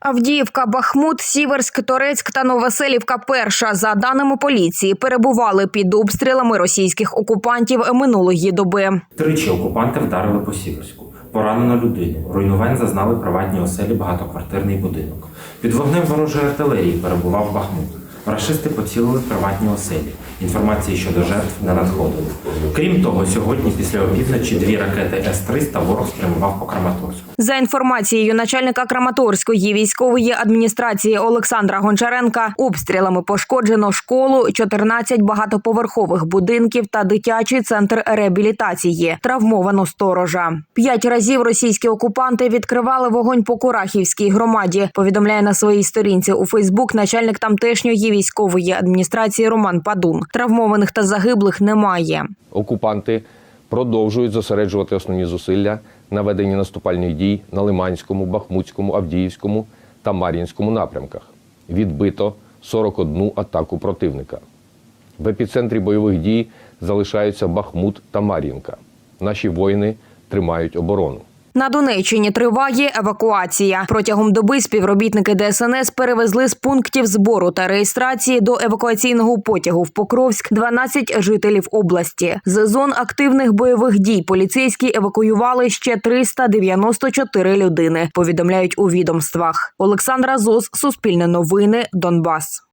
Авдіївка, Бахмут, Сіверськ, Торецьк та Новоселівка перша, за даними поліції, перебували під обстрілами російських окупантів минулої доби. Тричі окупанти вдарили по Сіверську. Поранено людину. Руйнувань зазнали приватні оселі, багатоквартирний будинок. Під вогнем ворожої артилерії перебував Бахмут. Рашисти поцілили приватні оселі. Інформації щодо жертв не надходило. Крім того, сьогодні після опівночі дві ракети С-300 ворог спрямував по Краматорську. За інформацією начальника Краматорської військової адміністрації Олександра Гончаренка, обстрілами пошкоджено школу, 14 багатоповерхових будинків та дитячий центр реабілітації. Травмовано сторожа. П'ять разів російські окупанти відкривали вогонь по Курахівській громаді. Повідомляє на своїй сторінці у Фейсбук начальник тамтешньої військової адміністрації Роман Падун. Травмованих та загиблих немає. окупанти продовжують зосереджувати основні зусилля на веденні наступальних дій на Лиманському, Бахмутському, Авдіївському та Мар'їнському напрямках. Відбито 41 атаку противника. В епіцентрі бойових дій залишаються Бахмут та Мар'їнка. Наші воїни тримають оборону. На Донеччині триває евакуація. Протягом доби співробітники ДСНС перевезли з пунктів збору та реєстрації до евакуаційного потягу в Покровськ 12 жителів області. З зон активних бойових дій поліцейські евакуювали ще 394 людини. Повідомляють у відомствах. Олександра Зос, Суспільне новини, Донбас.